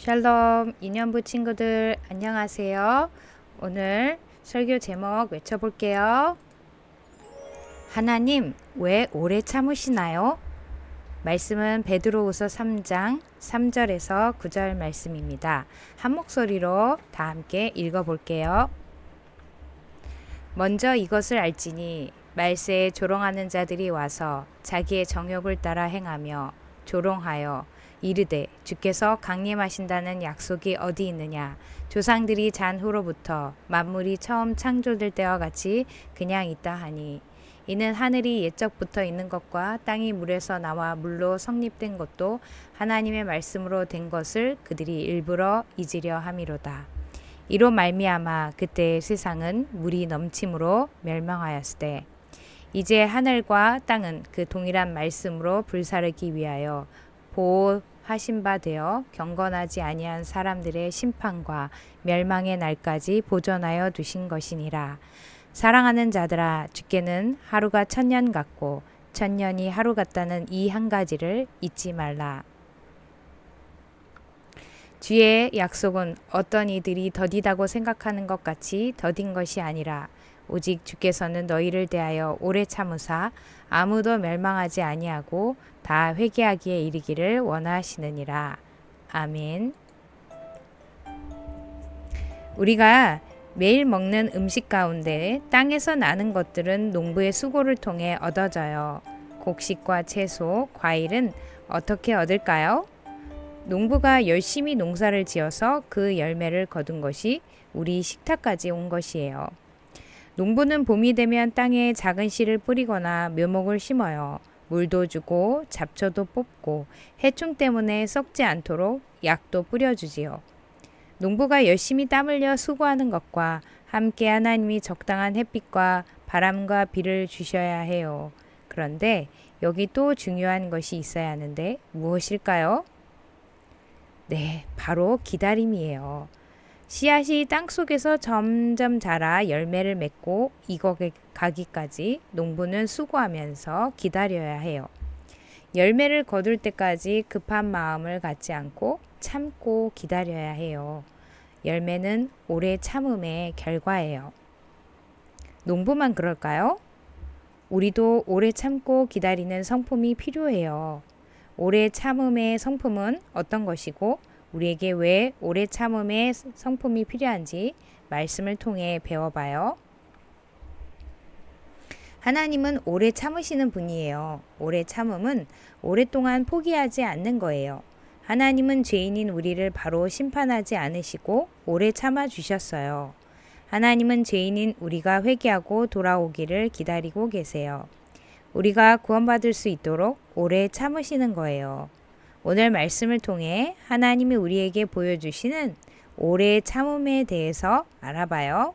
샬롬 인연부 친구들 안녕하세요. 오늘 설교 제목 외쳐볼게요. 하나님 왜 오래 참으시나요? 말씀은 베드로후서 3장 3절에서 9절 말씀입니다. 한 목소리로 다 함께 읽어볼게요. 먼저 이것을 알지니 말세에 조롱하는 자들이 와서 자기의 정욕을 따라 행하며 조롱하여 이르되 주께서 강림하신다는 약속이 어디 있느냐 조상들이 잔 후로부터 만물이 처음 창조될 때와 같이 그냥 있다 하니 이는 하늘이 옛적부터 있는 것과 땅이 물에서 나와 물로 성립된 것도 하나님의 말씀으로 된 것을 그들이 일부러 잊으려 함이로다. 이로 말미암아 그때 세상은 물이 넘침으로 멸망하였으되 이제 하늘과 땅은 그 동일한 말씀으로 불사르기 위하여 보호 하신 바 되어 경건하지 아니한 사람들의 심판과 멸망의 날까지 보존하여 두신 것이니라. 사랑하는 자들아 주께는 하루가 천년 같고 천년이 하루 같다는 이 한 가지를 잊지 말라. 주의 약속은 어떤 이들이 더디다고 생각하는 것 같이 더딘 것이 아니라 오직 주께서는 너희를 대하여 오래 참으사 아무도 멸망하지 아니하고 다 회개하기에 이르기를 원하시느니라. 아멘. 우리가 매일 먹는 음식 가운데 땅에서 나는 것들은 농부의 수고를 통해 얻어져요. 곡식과 채소, 과일은 어떻게 얻을까요? 농부가 열심히 농사를 지어서 그 열매를 거둔 것이 우리 식탁까지 온 것이에요. 농부는 봄이 되면 땅에 작은 씨를 뿌리거나 묘목을 심어요. 물도 주고 잡초도 뽑고 해충 때문에 썩지 않도록 약도 뿌려주지요. 농부가 열심히 땀 흘려 수고하는 것과 함께 하나님이 적당한 햇빛과 바람과 비를 주셔야 해요. 그런데 여기 또 중요한 것이 있어야 하는데 무엇일까요? 네, 바로 기다림이에요. 씨앗이 땅 속에서 점점 자라 열매를 맺고 익어가기까지 농부는 수고하면서 기다려야 해요. 열매를 거둘 때까지 급한 마음을 갖지 않고 참고 기다려야 해요. 열매는 오래 참음의 결과예요. 농부만 그럴까요? 우리도 오래 참고 기다리는 성품이 필요해요. 오래 참음의 성품은 어떤 것이고 우리에게 왜 오래 참음의 성품이 필요한지 말씀을 통해 배워봐요. 하나님은 오래 참으시는 분이에요. 오래 참음은 오랫동안 포기하지 않는 거예요. 하나님은 죄인인 우리를 바로 심판하지 않으시고 오래 참아 주셨어요. 하나님은 죄인인 우리가 회개하고 돌아오기를 기다리고 계세요. 우리가 구원받을 수 있도록 오래 참으시는 거예요. 오늘 말씀을 통해 하나님이 우리에게 보여주시는 오래 참음에 대해서 알아봐요.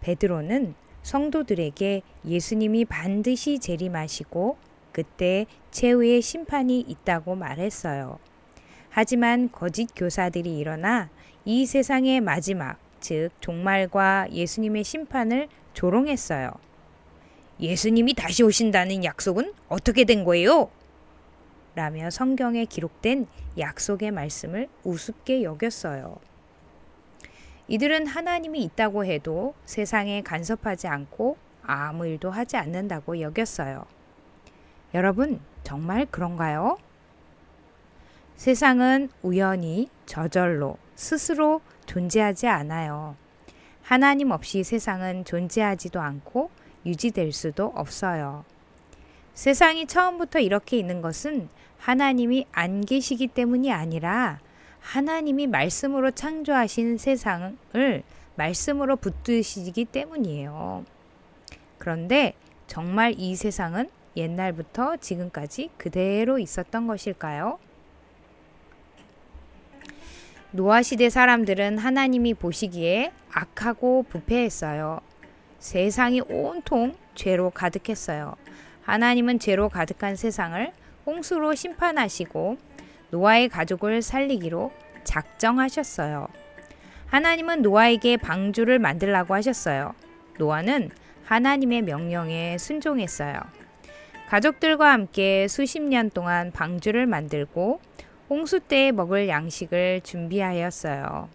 베드로는 성도들에게 예수님이 반드시 재림하시고 그때 최후의 심판이 있다고 말했어요. 하지만 거짓 교사들이 일어나 이 세상의 마지막, 즉 종말과 예수님의 심판을 조롱했어요. 예수님이 다시 오신다는 약속은 어떻게 된 거예요? 라며 성경에 기록된 약속의 말씀을 우습게 여겼어요. 이들은 하나님이 있다고 해도 세상에 간섭하지 않고 아무 일도 하지 않는다고 여겼어요. 여러분, 정말 그런가요? 세상은 우연히 저절로 스스로 존재하지 않아요. 하나님 없이 세상은 존재하지도 않고 유지될 수도 없어요. 세상이 처음부터 이렇게 있는 것은 하나님이 안 계시기 때문이 아니라 하나님이 말씀으로 창조하신 세상을 말씀으로 붙드시기 때문이에요. 그런데 정말 이 세상은 옛날부터 지금까지 그대로 있었던 것일까요? 노아 시대 사람들은 하나님이 보시기에 악하고 부패했어요. 세상이 온통 죄로 가득했어요. 하나님은 죄로 가득한 세상을 홍수로 심판하시고 노아의 가족을 살리기로 작정하셨어요. 하나님은 노아에게 방주를 만들라고 하셨어요. 노아는 하나님의 명령에 순종했어요. 가족들과 함께 수십 년 동안 방주를 만들고 홍수 때에 먹을 양식을 준비하였어요.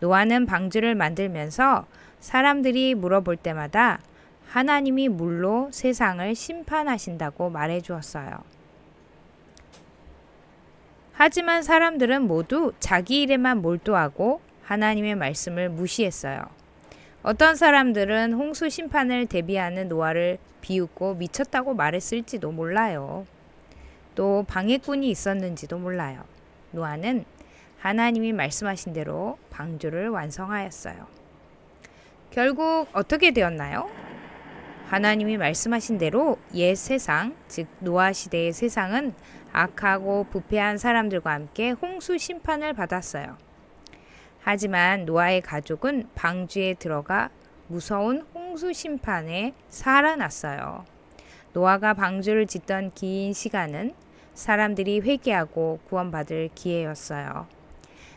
노아는 방주를 만들면서 사람들이 물어볼 때마다 하나님이 물로 세상을 심판하신다고 말해 주었어요. 하지만 사람들은 모두 자기 일에만 몰두하고 하나님의 말씀을 무시했어요. 어떤 사람들은 홍수 심판을 대비하는 노아를 비웃고 미쳤다고 말했을지도 몰라요. 또 방해꾼이 있었는지도 몰라요. 노아는 하나님이 말씀하신 대로 방주를 완성하였어요. 결국 어떻게 되었나요? 하나님이 말씀하신 대로 옛 세상, 즉 노아 시대의 세상은 악하고 부패한 사람들과 함께 홍수 심판을 받았어요. 하지만 노아의 가족은 방주에 들어가 무서운 홍수 심판에 살아났어요. 노아가 방주를 짓던 긴 시간은 사람들이 회개하고 구원받을 기회였어요.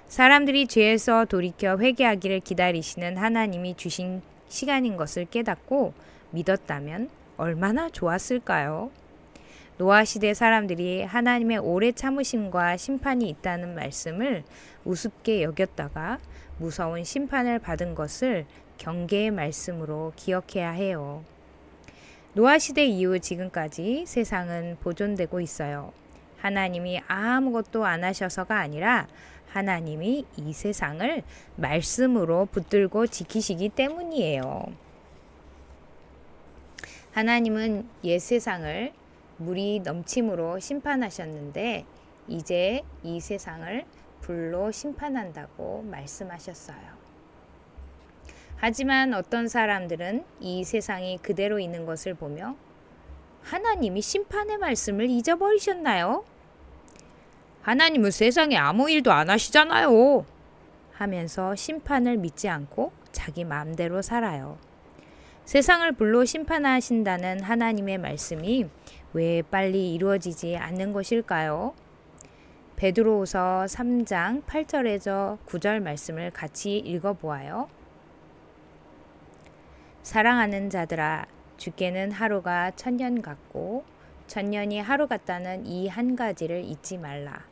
사람들이 죄에서 돌이켜 회개하기를 기다리시는 하나님이 주신 시간인 것을 깨닫고 믿었다면 얼마나 좋았을까요? 노아 시대 사람들이 하나님의 오래 참으심과 심판이 있다는 말씀을 우습게 여겼다가 무서운 심판을 받은 것을 경계의 말씀으로 기억해야 해요. 노아 시대 이후 지금까지 세상은 보존되고 있어요. 하나님이 아무것도 안 하셔서가 아니라 하나님이 이 세상을 말씀으로 붙들고 지키시기 때문이에요. 하나님은 옛 세상을 물이 넘침으로 심판하셨는데 이제 이 세상을 불로 심판한다고 말씀하셨어요. 하지만 어떤 사람들은 이 세상이 그대로 있는 것을 보며 하나님이 심판의 말씀을 잊어버리셨나요? 하나님은 세상에 아무 일도 안 하시잖아요. 하면서 심판을 믿지 않고 자기 마음대로 살아요. 세상을 불로 심판하신다는 하나님의 말씀이 왜 빨리 이루어지지 않는 것일까요? 베드로후서 3장 8절에서 9절 말씀을 같이 읽어 보아요. 사랑하는 자들아 주께는 하루가 천년 같고 천년이 하루 같다는 이 한 가지를 잊지 말라.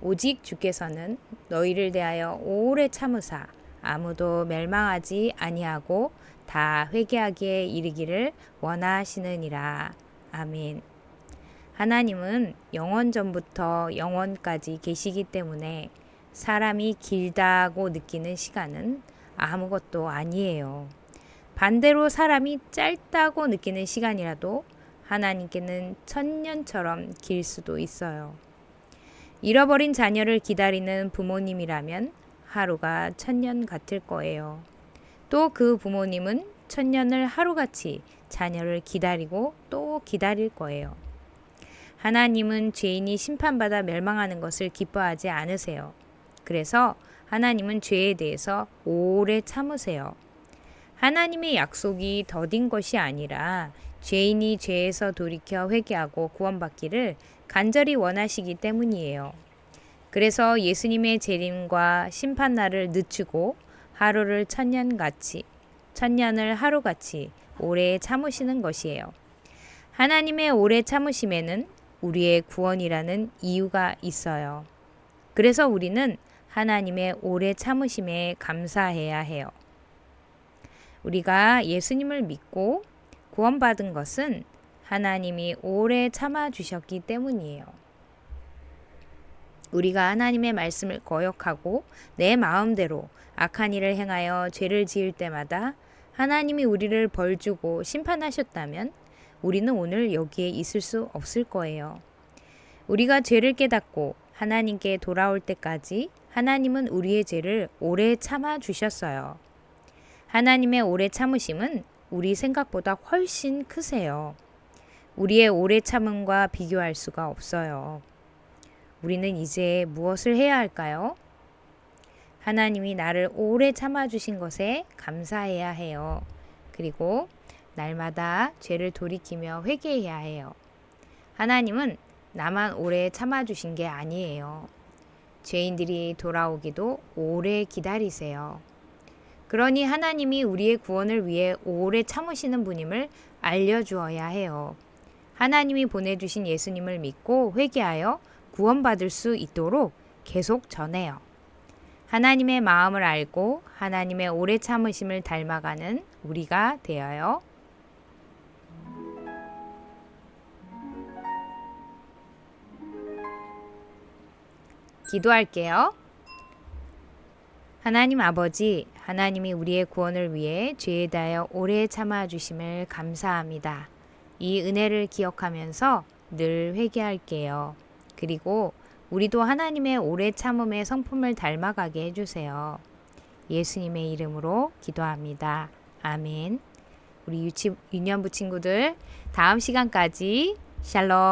오직 주께서는 너희를 대하여 오래 참으사 아무도 멸망하지 아니하고 다 회개하기에 이르기를 원하시느니라. 아멘. 하나님은 영원 전부터 영원까지 계시기 때문에 사람이 길다고 느끼는 시간은 아무것도 아니에요. 반대로 사람이 짧다고 느끼는 시간이라도 하나님께는 천년처럼 길 수도 있어요. 잃어버린 자녀를 기다리는 부모님이라면 하루가 천년 같을 거예요. 또 그 부모님은 천년을 하루같이 자녀를 기다리고 또 기다릴 거예요. 하나님은 죄인이 심판받아 멸망하는 것을 기뻐하지 않으세요. 그래서 하나님은 죄에 대해서 오래 참으세요. 하나님의 약속이 더딘 것이 아니라 죄인이 죄에서 돌이켜 회개하고 구원받기를 간절히 원하시기 때문이에요. 그래서 예수님의 재림과 심판날을 늦추고 하루를 천년같이 천년을 하루같이 오래 참으시는 것이에요. 하나님의 오래 참으심에는 우리의 구원이라는 이유가 있어요. 그래서 우리는 하나님의 오래 참으심에 감사해야 해요. 우리가 예수님을 믿고 구원받은 것은 하나님이 오래 참아 주셨기 때문이에요. 우리가 하나님의 말씀을 거역하고 내 마음대로 악한 일을 행하여 죄를 지을 때마다 하나님이 우리를 벌주고 심판하셨다면 우리는 오늘 여기에 있을 수 없을 거예요. 우리가 죄를 깨닫고 하나님께 돌아올 때까지 하나님은 우리의 죄를 오래 참아 주셨어요. 하나님의 오래 참으심은 우리 생각보다 훨씬 크세요. 우리의 오래 참음과 비교할 수가 없어요. 우리는 이제 무엇을 해야 할까요? 하나님이 나를 오래 참아주신 것에 감사해야 해요. 그리고 날마다 죄를 돌이키며 회개해야 해요. 하나님은 나만 오래 참아주신 게 아니에요. 죄인들이 돌아오기도 오래 기다리세요. 그러니 하나님이 우리의 구원을 위해 오래 참으시는 분임을 알려주어야 해요. 하나님이 보내주신 예수님을 믿고 회개하여 구원받을 수 있도록 계속 전해요. 하나님의 마음을 알고 하나님의 오래 참으심을 닮아가는 우리가 되어요. 기도할게요. 하나님 아버지, 하나님이 우리의 구원을 위해 죄에 대하여 오래 참아 주심을 감사합니다. 이 은혜를 기억하면서 늘 회개할게요. 그리고 우리도 하나님의 오래 참음의 성품을 닮아가게 해주세요. 예수님의 이름으로 기도합니다. 아멘. 우리 유치, 유년부 친구들 다음 시간까지 샬롬.